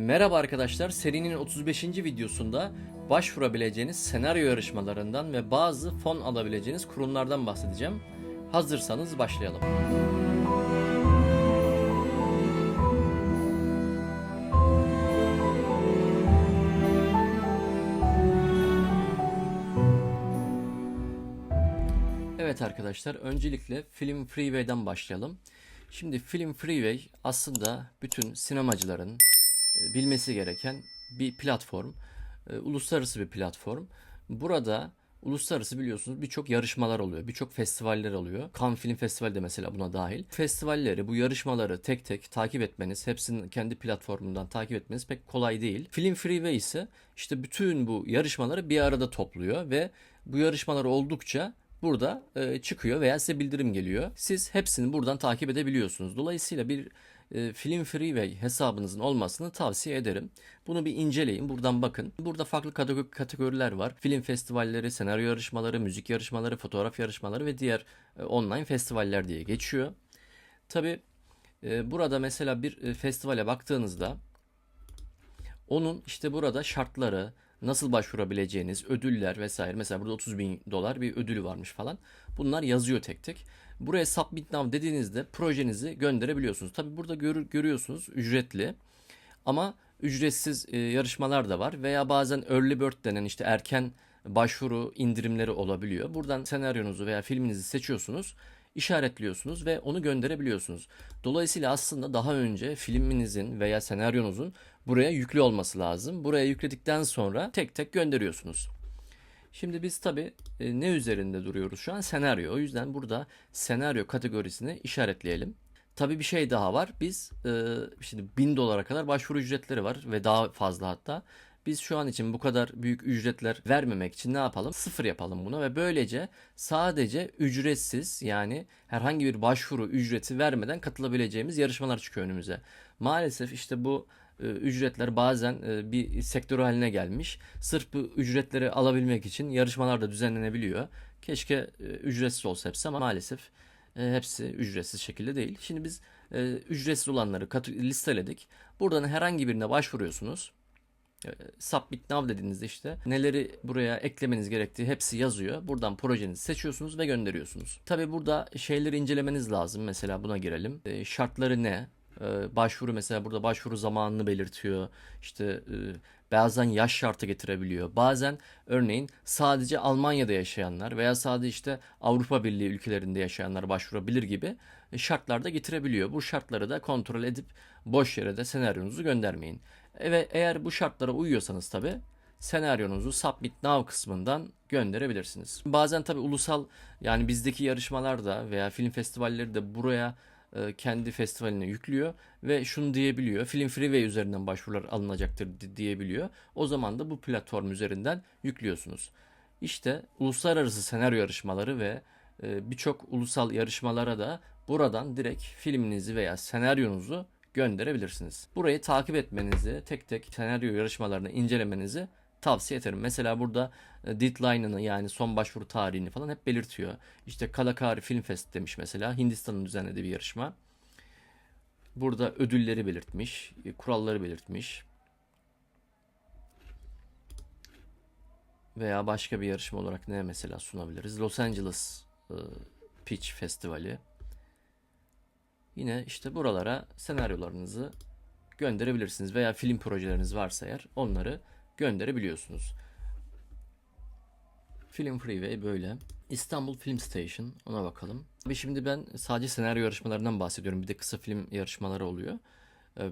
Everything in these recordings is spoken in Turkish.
Merhaba arkadaşlar, serinin 35. videosunda başvurabileceğiniz senaryo yarışmalarından ve bazı fon alabileceğiniz kurumlardan bahsedeceğim. Hazırsanız başlayalım. Evet arkadaşlar, öncelikle Film Freeway'den başlayalım. Şimdi Film Freeway aslında bütün sinemacıların bilmesi gereken bir platform. E, Uluslararası bir platform. Burada uluslararası biliyorsunuz birçok yarışmalar oluyor. Birçok festivaller oluyor. Cannes Film Festivali de mesela buna dahil. Festivalleri, bu yarışmaları tek tek takip etmeniz, hepsinin kendi platformundan takip etmeniz pek kolay değil. Film Freeway ise işte bütün bu yarışmaları bir arada topluyor ve bu yarışmalar oldukça burada e, çıkıyor veya size bildirim geliyor. Siz hepsini buradan takip edebiliyorsunuz. Dolayısıyla bir e, Film Freeway hesabınızın olmasını tavsiye ederim. Bunu bir inceleyin, buradan bakın. Burada farklı kategori- kategoriler var. Film festivalleri, senaryo yarışmaları, müzik yarışmaları, fotoğraf yarışmaları ve diğer e, online festivaller diye geçiyor. Tabi burada mesela bir e, festivale baktığınızda onun işte burada şartları, nasıl başvurabileceğiniz, ödüller vesaire. Mesela burada 30 bin dolar bir ödülü varmış falan. Bunlar yazıyor tek tek. Buraya Submit Now dediğinizde projenizi gönderebiliyorsunuz. Tabi burada gör- görüyorsunuz ücretli. Ama ücretsiz e, yarışmalar da var veya bazen early bird denen işte erken başvuru indirimleri olabiliyor. Buradan senaryonuzu veya filminizi seçiyorsunuz, işaretliyorsunuz ve onu gönderebiliyorsunuz. Dolayısıyla aslında daha önce filminizin veya senaryonuzun buraya yüklü olması lazım. Buraya yükledikten sonra tek tek gönderiyorsunuz. Şimdi biz tabi ne üzerinde duruyoruz şu an? Senaryo. O yüzden burada senaryo kategorisini işaretleyelim. Tabi bir şey daha var. Biz e, şimdi 1000 dolara kadar başvuru ücretleri var ve daha fazla hatta. Biz şu an için bu kadar büyük ücretler vermemek için ne yapalım? Sıfır yapalım buna ve böylece sadece ücretsiz yani herhangi bir başvuru ücreti vermeden katılabileceğimiz yarışmalar çıkıyor önümüze. Maalesef işte bu e, ücretler bazen e, bir sektör haline gelmiş. Sırf bu ücretleri alabilmek için yarışmalar da düzenlenebiliyor. Keşke e, ücretsiz olsa hepsi ama maalesef hepsi ücretsiz şekilde değil. Şimdi biz ücretsiz olanları listeledik. Buradan herhangi birine başvuruyorsunuz. E, Submit Now dediğinizde işte neleri buraya eklemeniz gerektiği hepsi yazıyor. Buradan projenizi seçiyorsunuz ve gönderiyorsunuz. Tabi burada şeyleri incelemeniz lazım. Mesela buna girelim. E, şartları ne? E, başvuru mesela burada başvuru zamanını belirtiyor. İşte e, bazen yaş şartı getirebiliyor. Bazen örneğin sadece Almanya'da yaşayanlar veya sadece işte Avrupa Birliği ülkelerinde yaşayanlar başvurabilir gibi e, şartlar da getirebiliyor. Bu şartları da kontrol edip boş yere de senaryonuzu göndermeyin. Ve eğer bu şartlara uyuyorsanız tabi senaryonuzu Submit Now kısmından gönderebilirsiniz. Bazen tabi ulusal yani bizdeki yarışmalarda veya film festivalleri de buraya e, kendi festivaline yüklüyor ve şunu diyebiliyor. Film Freeway üzerinden başvurular alınacaktır di- diyebiliyor. O zaman da bu platform üzerinden yüklüyorsunuz. İşte uluslararası senaryo yarışmaları ve e, birçok ulusal yarışmalara da buradan direkt filminizi veya senaryonuzu gönderebilirsiniz. Burayı takip etmenizi, tek tek senaryo yarışmalarını incelemenizi tavsiye ederim. Mesela burada e, deadline'ını yani son başvuru tarihini falan hep belirtiyor. İşte Kalakari Film Fest demiş mesela. Hindistan'ın düzenlediği bir yarışma. Burada ödülleri belirtmiş, e, kuralları belirtmiş. Veya başka bir yarışma olarak ne mesela sunabiliriz? Los Angeles e, Pitch Festivali. Yine işte buralara senaryolarınızı gönderebilirsiniz veya film projeleriniz varsa eğer onları gönderebiliyorsunuz. Film Freeway böyle. İstanbul Film Station ona bakalım. Ve şimdi ben sadece senaryo yarışmalarından bahsediyorum. Bir de kısa film yarışmaları oluyor. Ee,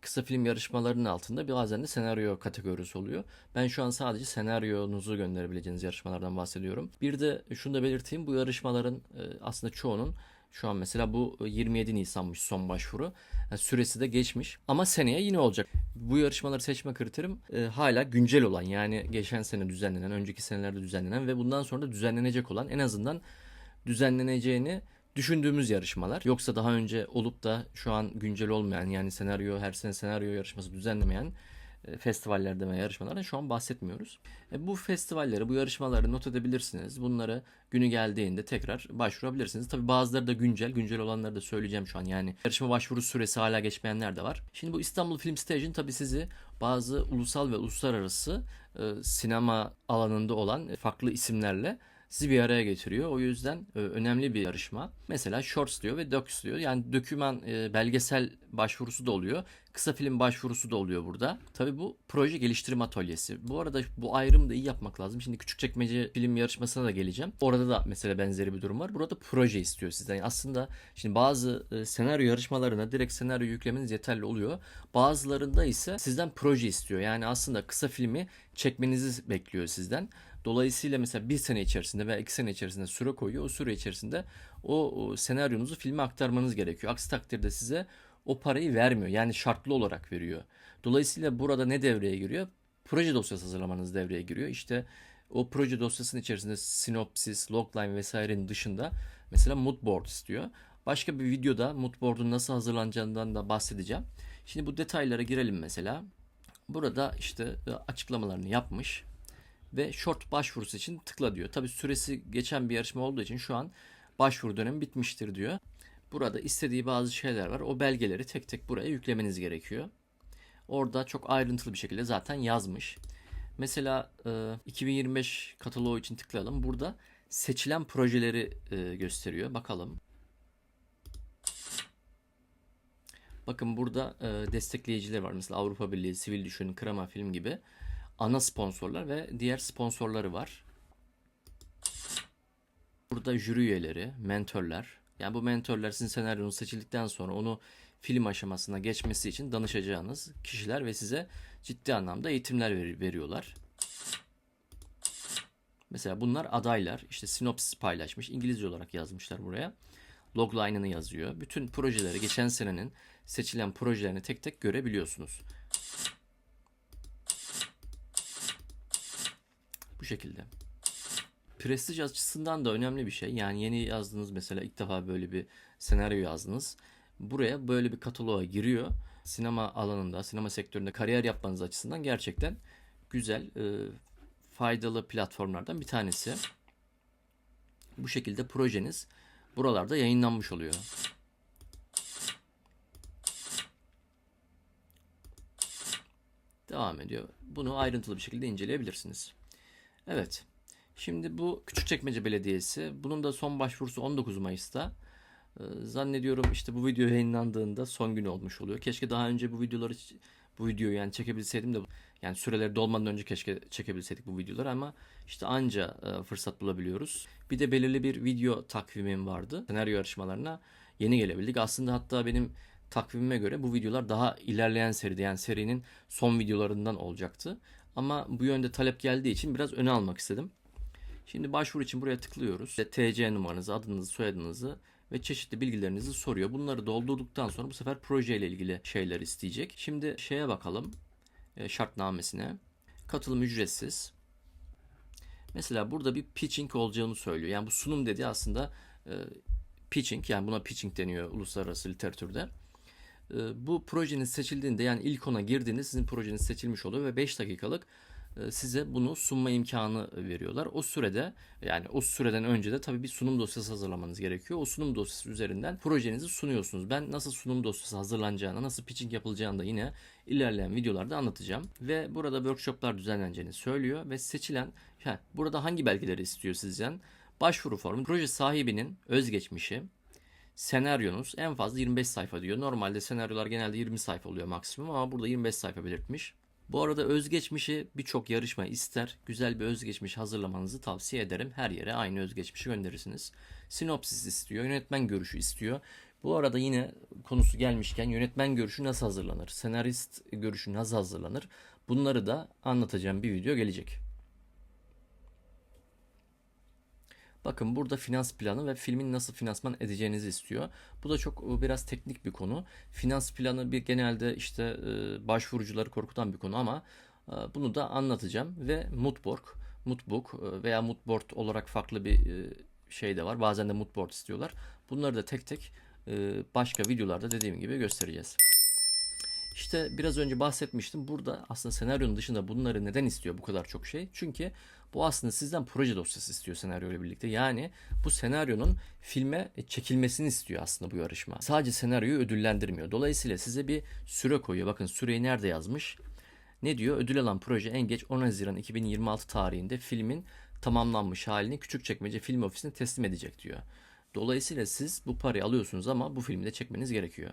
kısa film yarışmalarının altında bazen de senaryo kategorisi oluyor. Ben şu an sadece senaryonuzu gönderebileceğiniz yarışmalardan bahsediyorum. Bir de şunu da belirteyim. Bu yarışmaların e, aslında çoğunun şu an mesela bu 27 Nisan'mış son başvuru. Yani süresi de geçmiş. Ama seneye yine olacak. Bu yarışmaları seçme kriterim e, hala güncel olan yani geçen sene düzenlenen, önceki senelerde düzenlenen ve bundan sonra da düzenlenecek olan en azından düzenleneceğini düşündüğümüz yarışmalar. Yoksa daha önce olup da şu an güncel olmayan yani senaryo her sene senaryo yarışması düzenlemeyen e, festivallerde veya yarışmalardan şu an bahsetmiyoruz. E, bu festivalleri, bu yarışmaları not edebilirsiniz. Bunları günü geldiğinde tekrar başvurabilirsiniz. Tabi bazıları da güncel. Güncel olanları da söyleyeceğim şu an. Yani yarışma başvuru süresi hala geçmeyenler de var. Şimdi bu İstanbul Film Station tabi sizi bazı ulusal ve uluslararası e, sinema alanında olan e, farklı isimlerle sizi bir araya getiriyor. O yüzden e, önemli bir yarışma. Mesela shorts diyor ve docs diyor. Yani döküman e, belgesel başvurusu da oluyor. Kısa film başvurusu da oluyor burada. Tabi bu proje geliştirme atölyesi. Bu arada bu ayrımı da iyi yapmak lazım. Şimdi Küçükçekmece film yarışmasına da geleceğim. Orada da mesela benzeri bir durum var. Burada proje istiyor sizden. Yani aslında şimdi bazı e, senaryo yarışmalarına direkt senaryo yüklemeniz yeterli oluyor. Bazılarında ise sizden proje istiyor. Yani aslında kısa filmi çekmenizi bekliyor sizden. Dolayısıyla mesela bir sene içerisinde veya iki sene içerisinde süre koyuyor. O süre içerisinde o, senaryonuzu filme aktarmanız gerekiyor. Aksi takdirde size o parayı vermiyor. Yani şartlı olarak veriyor. Dolayısıyla burada ne devreye giriyor? Proje dosyası hazırlamanız devreye giriyor. İşte o proje dosyasının içerisinde sinopsis, logline vesairenin dışında mesela mood board istiyor. Başka bir videoda mood board'un nasıl hazırlanacağından da bahsedeceğim. Şimdi bu detaylara girelim mesela. Burada işte e, açıklamalarını yapmış ve short başvurusu için tıkla diyor. Tabi süresi geçen bir yarışma olduğu için şu an başvuru dönemi bitmiştir diyor. Burada istediği bazı şeyler var. O belgeleri tek tek buraya yüklemeniz gerekiyor. Orada çok ayrıntılı bir şekilde zaten yazmış. Mesela e, 2025 kataloğu için tıklayalım. Burada seçilen projeleri e, gösteriyor. Bakalım. Bakın burada e, destekleyiciler var. Mesela Avrupa Birliği, Sivil Düşün, Krama Film gibi ana sponsorlar ve diğer sponsorları var. Burada jüri üyeleri, mentorlar. Yani bu mentorlar sizin senaryonuz seçildikten sonra onu film aşamasına geçmesi için danışacağınız kişiler ve size ciddi anlamda eğitimler ver- veriyorlar. Mesela bunlar adaylar. İşte sinopsis paylaşmış. İngilizce olarak yazmışlar buraya. Logline'ını yazıyor. Bütün projeleri geçen senenin seçilen projelerini tek tek görebiliyorsunuz. Bu şekilde. Prestij açısından da önemli bir şey. Yani yeni yazdınız mesela ilk defa böyle bir senaryo yazdınız. Buraya böyle bir kataloğa giriyor. Sinema alanında, sinema sektöründe kariyer yapmanız açısından gerçekten güzel, e, faydalı platformlardan bir tanesi. Bu şekilde projeniz buralarda yayınlanmış oluyor. Devam ediyor. Bunu ayrıntılı bir şekilde inceleyebilirsiniz. Evet. Şimdi bu Küçükçekmece Belediyesi. Bunun da son başvurusu 19 Mayıs'ta. Ee, zannediyorum işte bu video yayınlandığında son gün olmuş oluyor. Keşke daha önce bu videoları bu videoyu yani çekebilseydim de yani süreleri dolmadan önce keşke çekebilseydik bu videoları ama işte anca e, fırsat bulabiliyoruz. Bir de belirli bir video takvimim vardı. Senaryo yarışmalarına yeni gelebildik. Aslında hatta benim takvimime göre bu videolar daha ilerleyen seride yani serinin son videolarından olacaktı. Ama bu yönde talep geldiği için biraz öne almak istedim. Şimdi başvuru için buraya tıklıyoruz. TC numaranızı, adınızı, soyadınızı ve çeşitli bilgilerinizi soruyor. Bunları doldurduktan sonra bu sefer projeyle ilgili şeyler isteyecek. Şimdi şeye bakalım. e, Şartnamesine. Katılım ücretsiz. Mesela burada bir pitching olacağını söylüyor. Yani bu sunum dediği aslında e, pitching yani buna pitching deniyor uluslararası literatürde. E, bu projenin seçildiğinde yani ilk ona girdiğinde sizin projeniz seçilmiş oluyor ve 5 dakikalık e, size bunu sunma imkanı veriyorlar. O sürede yani o süreden önce de tabii bir sunum dosyası hazırlamanız gerekiyor. O sunum dosyası üzerinden projenizi sunuyorsunuz. Ben nasıl sunum dosyası hazırlanacağını, nasıl pitching yapılacağını da yine ilerleyen videolarda anlatacağım. Ve burada workshoplar düzenleneceğini söylüyor ve seçilen heh, burada hangi belgeleri istiyor sizden? Başvuru formu, proje sahibinin özgeçmişi, senaryonuz en fazla 25 sayfa diyor. Normalde senaryolar genelde 20 sayfa oluyor maksimum ama burada 25 sayfa belirtmiş. Bu arada özgeçmişi birçok yarışma ister. Güzel bir özgeçmiş hazırlamanızı tavsiye ederim. Her yere aynı özgeçmişi gönderirsiniz. Sinopsis istiyor, yönetmen görüşü istiyor. Bu arada yine konusu gelmişken yönetmen görüşü nasıl hazırlanır? Senarist görüşü nasıl hazırlanır? Bunları da anlatacağım bir video gelecek. Bakın burada finans planı ve filmin nasıl finansman edeceğinizi istiyor. Bu da çok e, biraz teknik bir konu. Finans planı bir genelde işte e, başvurucuları korkutan bir konu ama e, bunu da anlatacağım ve Moodboard, Moodbook veya Moodboard olarak farklı bir şey de var. Bazen de Moodboard istiyorlar. Bunları da tek tek başka videolarda dediğim gibi göstereceğiz. İşte biraz önce bahsetmiştim. Burada aslında senaryonun dışında bunları neden istiyor bu kadar çok şey? Çünkü bu aslında sizden proje dosyası istiyor senaryo ile birlikte. Yani bu senaryonun filme çekilmesini istiyor aslında bu yarışma. Sadece senaryoyu ödüllendirmiyor. Dolayısıyla size bir süre koyuyor. Bakın süreyi nerede yazmış? Ne diyor? Ödül alan proje en geç 10 Haziran 2026 tarihinde filmin tamamlanmış halini Küçükçekmece Film Ofisi'ne teslim edecek diyor. Dolayısıyla siz bu parayı alıyorsunuz ama bu filmi de çekmeniz gerekiyor.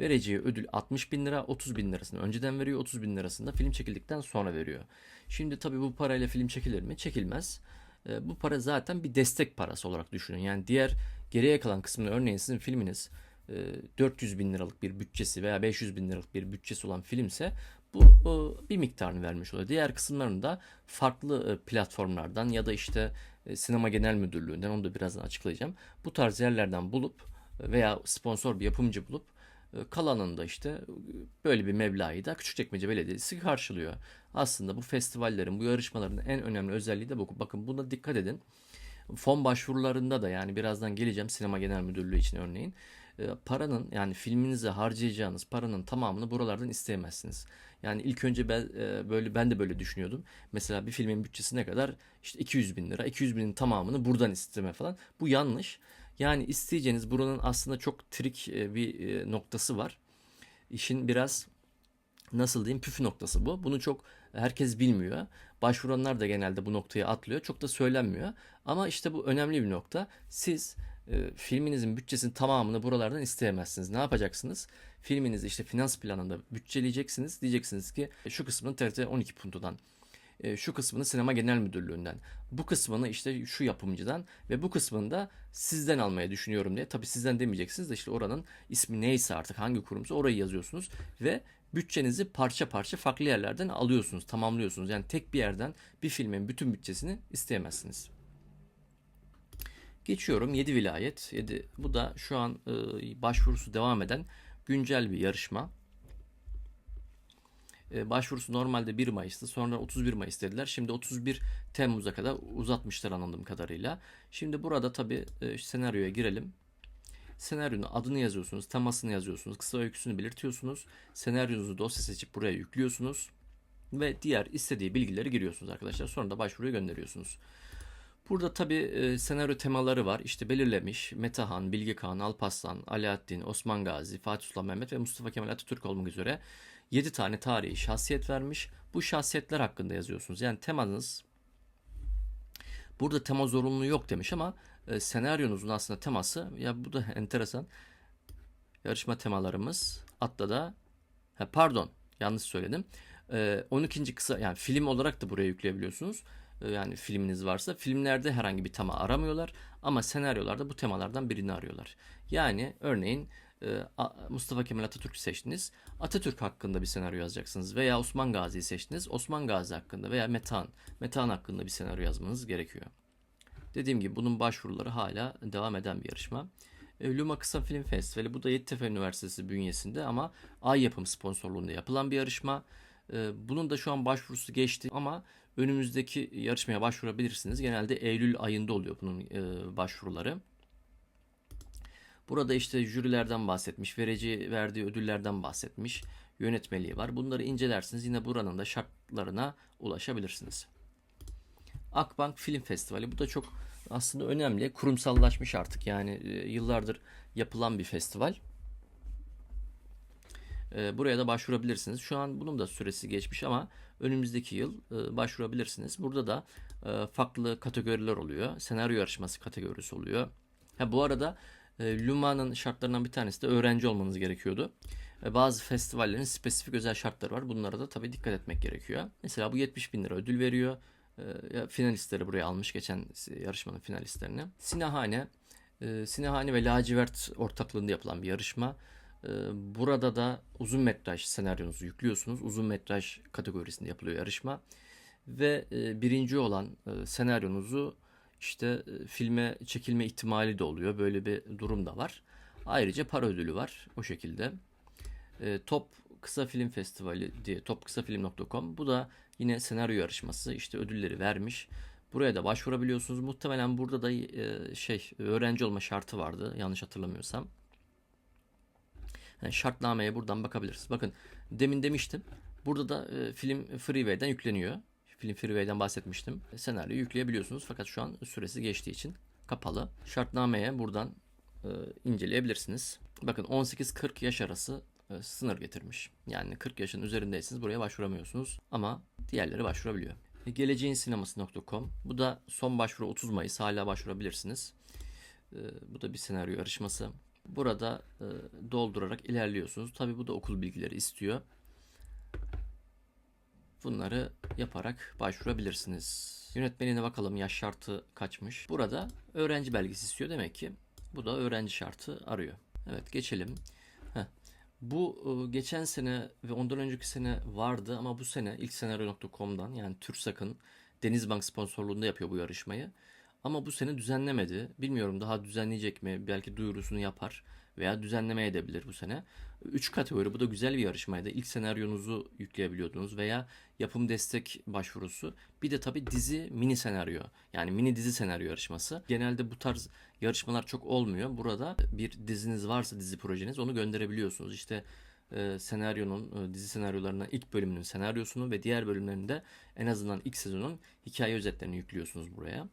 Vereceği ödül 60 bin lira, 30 bin lirasını önceden veriyor, 30 bin lirasını da film çekildikten sonra veriyor. Şimdi tabii bu parayla film çekilir mi? Çekilmez. E, bu para zaten bir destek parası olarak düşünün. Yani diğer geriye kalan kısmını örneğin sizin filminiz e, 400 bin liralık bir bütçesi veya 500 bin liralık bir bütçesi olan filmse bu, bu bir miktarını vermiş oluyor. Diğer kısımlarını da farklı e, platformlardan ya da işte e, sinema genel müdürlüğünden onu da birazdan açıklayacağım. Bu tarz yerlerden bulup e, veya sponsor bir yapımcı bulup e, kalanında işte e, böyle bir meblağı da Küçükçekmece Belediyesi karşılıyor. Aslında bu festivallerin, bu yarışmaların en önemli özelliği de bu. Bakın buna dikkat edin. Fon başvurularında da yani birazdan geleceğim sinema genel müdürlüğü için örneğin. E, paranın yani filminize harcayacağınız paranın tamamını buralardan isteyemezsiniz. Yani ilk önce ben böyle ben de böyle düşünüyordum. Mesela bir filmin bütçesi ne kadar? İşte 200 bin lira. 200 binin tamamını buradan isteme falan. Bu yanlış. Yani isteyeceğiniz buranın aslında çok trik bir noktası var. İşin biraz nasıl diyeyim püf noktası bu. Bunu çok herkes bilmiyor. Başvuranlar da genelde bu noktaya atlıyor. Çok da söylenmiyor. Ama işte bu önemli bir nokta. Siz e, filminizin bütçesinin tamamını buralardan isteyemezsiniz. Ne yapacaksınız? Filminizi işte finans planında bütçeleyeceksiniz. Diyeceksiniz ki şu kısmını TRT 12 puntodan e, şu kısmını sinema genel müdürlüğünden, bu kısmını işte şu yapımcıdan ve bu kısmını da sizden almaya düşünüyorum diye. Tabi sizden demeyeceksiniz de işte oranın ismi neyse artık hangi kurumsa orayı yazıyorsunuz ve bütçenizi parça parça farklı yerlerden alıyorsunuz, tamamlıyorsunuz. Yani tek bir yerden bir filmin bütün bütçesini isteyemezsiniz. Geçiyorum 7 vilayet. 7. Bu da şu an e, başvurusu devam eden güncel bir yarışma. E, başvurusu normalde 1 Mayıs'tı. Sonra 31 Mayıs dediler. Şimdi 31 Temmuz'a kadar uzatmışlar anladığım kadarıyla. Şimdi burada tabi e, senaryoya girelim. Senaryonun adını yazıyorsunuz, temasını yazıyorsunuz, kısa öyküsünü belirtiyorsunuz. Senaryonuzu dosya seçip buraya yüklüyorsunuz. Ve diğer istediği bilgileri giriyorsunuz arkadaşlar. Sonra da başvuruya gönderiyorsunuz. Burada tabi e, senaryo temaları var. İşte belirlemiş Metahan, Bilge Kağan, Alparslan, Alaaddin, Osman Gazi, Fatih Sultan Mehmet ve Mustafa Kemal Atatürk olmak üzere 7 tane tarihi şahsiyet vermiş. Bu şahsiyetler hakkında yazıyorsunuz. Yani temanız burada tema zorunluluğu yok demiş ama e, senaryonuzun aslında teması ya bu da enteresan. Yarışma temalarımız hatta da ha, pardon yanlış söyledim. E, 12. kısa yani film olarak da buraya yükleyebiliyorsunuz. E, yani filminiz varsa filmlerde herhangi bir tema aramıyorlar ama senaryolarda bu temalardan birini arıyorlar. Yani örneğin Mustafa Kemal Atatürk seçtiniz. Atatürk hakkında bir senaryo yazacaksınız. Veya Osman Gazi'yi seçtiniz. Osman Gazi hakkında veya Metan, Metan hakkında bir senaryo yazmanız gerekiyor. Dediğim gibi bunun başvuruları hala devam eden bir yarışma. E, Luma Kısa Film Festivali bu da Yeditepe Üniversitesi bünyesinde ama Ay Yapım sponsorluğunda yapılan bir yarışma. E, bunun da şu an başvurusu geçti ama önümüzdeki yarışmaya başvurabilirsiniz. Genelde Eylül ayında oluyor bunun başvuruları. Burada işte jürilerden bahsetmiş, verici verdiği ödüllerden bahsetmiş, yönetmeliği var. Bunları incelersiniz. Yine buranın da şartlarına ulaşabilirsiniz. Akbank Film Festivali bu da çok aslında önemli. Kurumsallaşmış artık yani e, yıllardır yapılan bir festival. E, buraya da başvurabilirsiniz. Şu an bunun da süresi geçmiş ama önümüzdeki yıl e, başvurabilirsiniz. Burada da farklı kategoriler oluyor. Senaryo yarışması kategorisi oluyor. Ha bu arada Luma'nın şartlarından bir tanesi de öğrenci olmanız gerekiyordu. E, bazı festivallerin spesifik özel şartları var. Bunlara da tabii dikkat etmek gerekiyor. Mesela bu 70 bin lira ödül veriyor. E, finalistleri buraya almış geçen yarışmanın finalistlerini. Sinehane, e, Sinehane ve Lacivert ortaklığında yapılan bir yarışma. Burada da uzun metraj senaryonuzu yüklüyorsunuz. Uzun metraj kategorisinde yapılıyor yarışma. Ve e, birinci olan e, senaryonuzu işte e, filme çekilme ihtimali de oluyor. Böyle bir durum da var. Ayrıca para ödülü var o şekilde. E, Top Kısa Film Festivali diye topkısafilm.com. Bu da yine senaryo yarışması. İşte ödülleri vermiş. Buraya da başvurabiliyorsunuz. Muhtemelen burada da e, şey öğrenci olma şartı vardı yanlış hatırlamıyorsam. Yani şartnameye buradan bakabilirsiniz. Bakın demin demiştim. Burada da e, film Freeway'den yükleniyor. Film Freeway'den bahsetmiştim. Senaryoyu yükleyebiliyorsunuz fakat şu an süresi geçtiği için kapalı. Şartnameye buradan e, inceleyebilirsiniz. Bakın 18-40 yaş arası e, sınır getirmiş. Yani 40 yaşın üzerindeyseniz buraya başvuramıyorsunuz ama diğerleri başvurabiliyor. E, Geleceğinsineması.com Bu da son başvuru 30 Mayıs. Hala başvurabilirsiniz. E, bu da bir senaryo yarışması. Burada e, doldurarak ilerliyorsunuz. Tabi bu da okul bilgileri istiyor. Bunları yaparak başvurabilirsiniz. Yönetmenine bakalım yaş şartı kaçmış. Burada öğrenci belgesi istiyor demek ki. Bu da öğrenci şartı arıyor. Evet geçelim. Heh. Bu e, geçen sene ve ondan önceki sene vardı ama bu sene ilk senaryo.com'dan yani TÜRSAK'ın Denizbank sponsorluğunda yapıyor bu yarışmayı. Ama bu sene düzenlemedi. Bilmiyorum daha düzenleyecek mi? Belki duyurusunu yapar veya düzenleme edebilir bu sene. 3 kategori bu da güzel bir yarışmaydı. İlk senaryonuzu yükleyebiliyordunuz veya yapım destek başvurusu. Bir de tabii dizi mini senaryo yani mini dizi senaryo yarışması. Genelde bu tarz yarışmalar çok olmuyor. Burada bir diziniz varsa dizi projeniz onu gönderebiliyorsunuz. İşte e, senaryonun e, dizi senaryolarına ilk bölümünün senaryosunu ve diğer bölümlerinde en azından ilk sezonun hikaye özetlerini yüklüyorsunuz buraya.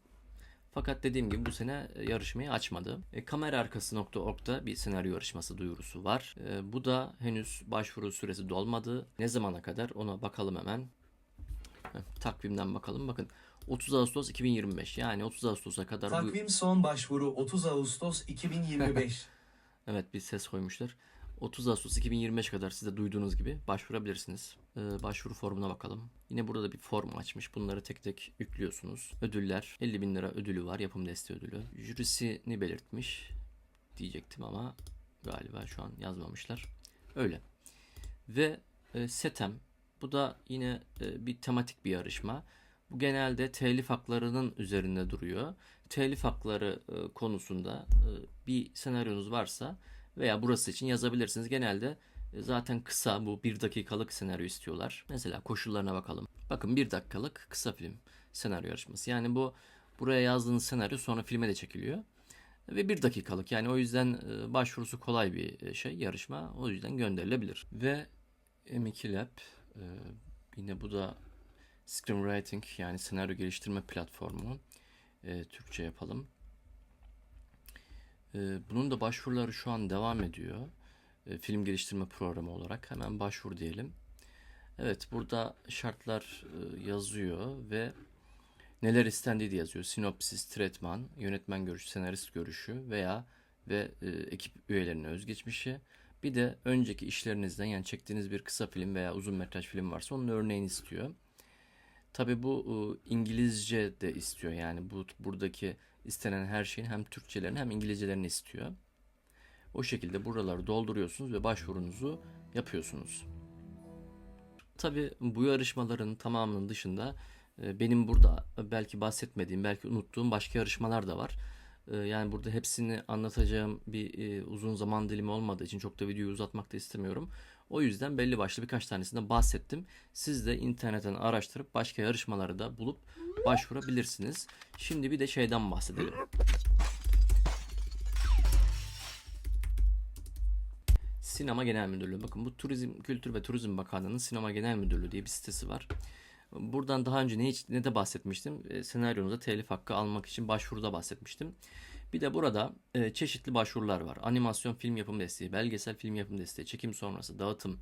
Fakat dediğim gibi bu sene e, yarışmayı açmadı. E, kamera arkası.org'da bir senaryo yarışması duyurusu var. E, bu da henüz başvuru süresi dolmadı. Ne zamana kadar ona bakalım hemen. Heh, takvimden bakalım. Bakın 30 Ağustos 2025 yani 30 Ağustos'a kadar bu Takvim son başvuru 30 Ağustos 2025. Evet bir ses koymuşlar. 30 Ağustos 2025 kadar siz de duyduğunuz gibi başvurabilirsiniz. Ee, başvuru formuna bakalım. Yine burada da bir form açmış. Bunları tek tek yüklüyorsunuz. Ödüller. 50 bin lira ödülü var. Yapım desteği ödülü. Jürisini belirtmiş diyecektim ama galiba şu an yazmamışlar. Öyle. Ve e, SETEM. Bu da yine e, bir tematik bir yarışma. Bu genelde telif haklarının üzerinde duruyor. Telif hakları e, konusunda e, bir senaryonuz varsa veya burası için yazabilirsiniz. Genelde e, zaten kısa bu bir dakikalık senaryo istiyorlar. Mesela koşullarına bakalım. Bakın bir dakikalık kısa film senaryo yarışması. Yani bu buraya yazdığınız senaryo sonra filme de çekiliyor. Ve bir dakikalık yani o yüzden e, başvurusu kolay bir e, şey yarışma. O yüzden gönderilebilir. Ve M2 Lab yine bu da screenwriting yani senaryo geliştirme platformu. Türkçe yapalım. E, bunun da başvuruları şu an devam ediyor. E, film geliştirme programı olarak. Hemen başvur diyelim. Evet burada şartlar e, yazıyor ve neler istendiği de yazıyor. Sinopsis, tretman, yönetmen görüşü, senarist görüşü veya ve e, ekip üyelerinin özgeçmişi. Bir de önceki işlerinizden yani çektiğiniz bir kısa film veya uzun metraj film varsa onun örneğini istiyor. Tabi bu İngilizce de istiyor. Yani bu buradaki istenen her şeyin hem Türkçelerini hem İngilizcelerini istiyor. O şekilde buraları dolduruyorsunuz ve başvurunuzu yapıyorsunuz. Tabi bu yarışmaların tamamının dışında e, benim burada belki bahsetmediğim, belki unuttuğum başka yarışmalar da var. E, Yani burada hepsini anlatacağım bir e, uzun zaman dilimi olmadığı için çok da videoyu uzatmak da istemiyorum. O yüzden belli başlı birkaç tanesinden bahsettim. Siz de internetten araştırıp başka yarışmaları da bulup başvurabilirsiniz. Şimdi bir de şeyden bahsedelim. Sinema Genel Müdürlüğü. Bakın bu Turizm, Kültür ve Turizm Bakanlığı'nın Sinema Genel Müdürlüğü diye bir sitesi var. Buradan daha önce ne, ne de bahsetmiştim? E, senaryonuza telif hakkı almak için başvuruda bahsetmiştim. Bir de burada e, çeşitli başvurular var. Animasyon film yapım desteği, belgesel film yapım desteği, çekim sonrası, dağıtım,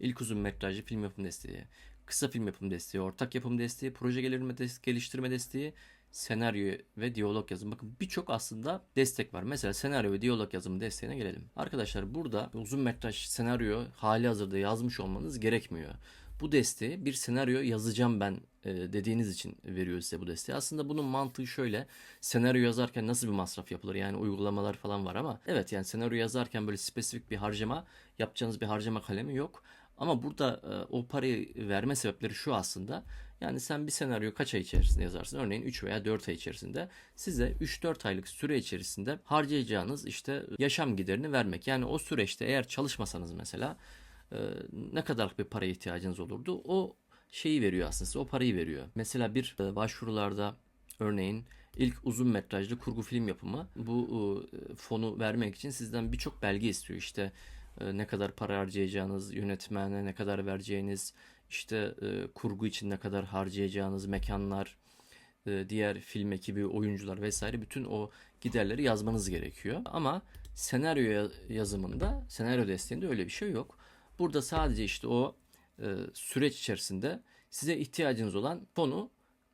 ilk uzun metrajlı film yapım desteği, kısa film yapım desteği, ortak yapım desteği, proje geliştirme, des- geliştirme desteği, senaryo ve diyalog yazımı. Bakın birçok aslında destek var. Mesela senaryo ve diyalog yazımı desteğine gelelim. Arkadaşlar burada uzun metraj senaryo hali hazırda yazmış olmanız gerekmiyor. Bu desteği bir senaryo yazacağım ben e, dediğiniz için veriyor size bu desteği. Aslında bunun mantığı şöyle. Senaryo yazarken nasıl bir masraf yapılır? Yani uygulamalar falan var ama evet yani senaryo yazarken böyle spesifik bir harcama yapacağınız bir harcama kalemi yok. Ama burada e, o parayı verme sebepleri şu aslında. Yani sen bir senaryo kaç ay içerisinde yazarsın? Örneğin 3 veya 4 ay içerisinde. Size 3-4 aylık süre içerisinde harcayacağınız işte yaşam giderini vermek. Yani o süreçte eğer çalışmasanız mesela e, ne kadarlık bir paraya ihtiyacınız olurdu? O şeyi veriyor aslında size o parayı veriyor. Mesela bir e, başvurularda örneğin ilk uzun metrajlı kurgu film yapımı bu e, fonu vermek için sizden birçok belge istiyor. İşte ne kadar para harcayacağınız, yönetmene ne kadar vereceğiniz, işte e, kurgu için ne kadar harcayacağınız mekanlar, e, diğer film ekibi, oyuncular vesaire bütün o giderleri yazmanız gerekiyor. Ama senaryo ya- yazımında, senaryo desteğinde öyle bir şey yok. Burada sadece işte o e, süreç içerisinde size ihtiyacınız olan fonu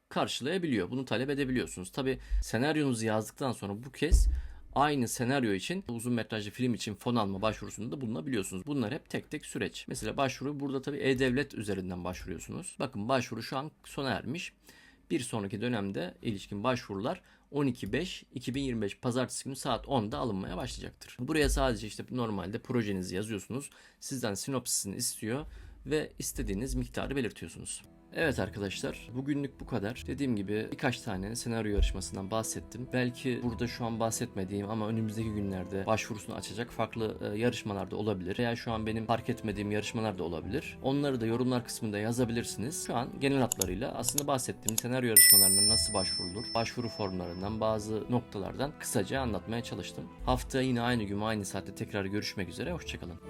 karşılayabiliyor. Bunu talep edebiliyorsunuz. Tabi senaryonuzu yazdıktan sonra bu kez aynı senaryo için uzun metrajlı film için fon alma başvurusunda da bulunabiliyorsunuz. Bunlar hep tek tek süreç. Mesela başvuru burada tabi E-Devlet üzerinden başvuruyorsunuz. Bakın başvuru şu an sona ermiş. Bir sonraki dönemde ilişkin başvurular 12.5.2025 pazartesi günü saat 10'da alınmaya başlayacaktır. Buraya sadece işte normalde projenizi yazıyorsunuz. Sizden sinopsisini istiyor ve istediğiniz miktarı belirtiyorsunuz. Evet arkadaşlar bugünlük bu kadar. Dediğim gibi birkaç tane senaryo yarışmasından bahsettim. Belki burada şu an bahsetmediğim ama önümüzdeki günlerde başvurusunu açacak farklı e, yarışmalar da olabilir. Veya şu an benim fark etmediğim yarışmalar da olabilir. Onları da yorumlar kısmında yazabilirsiniz. Şu an genel hatlarıyla aslında bahsettiğim senaryo yarışmalarına nasıl başvurulur, başvuru formlarından bazı noktalardan kısaca anlatmaya çalıştım. Haftaya yine aynı gün aynı saatte tekrar görüşmek üzere. Hoşçakalın.